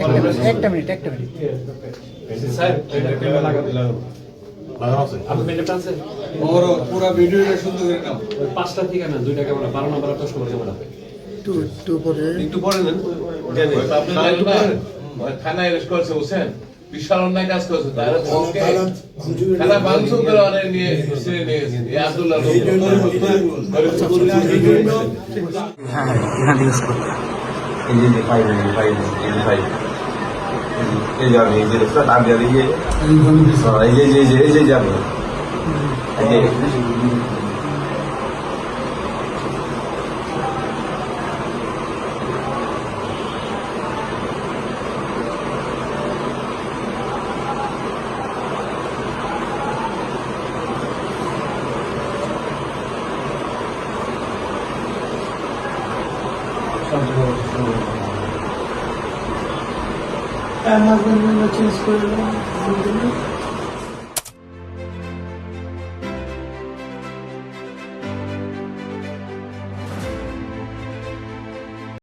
একটা- একটা মিনিট একটা মিনিট স্যার আপনি পেন্টে টানছেন ওর পুরা ভিডিওটা সুন্দর করে নাও। পাঁচটা ঠিকানা দুইটা ক্যামেরা বারো নম্বর দশ নম্বর ক্যামেরা টু টু পরে একটু পরে নেন থানায় অ্যারেস্ট করেছে বুঝছেন? বিশাল অন্যায় কাজ করেছে তারা ভাঙচুর করে অনেক নিয়ে ছিঁড়ে নিয়ে গেছে এই আব্দুল্লাহ এই হ্যাঁ হ্যাঁ যে ফাইভ এই ফাইভ এই ফাইভ এই যাবে এই যে আর যাবে এই যে হ্যাঁ, যে এই যে এই যে এই যে যাবে এই যে అమెజాన్లో చేసుకోవాలి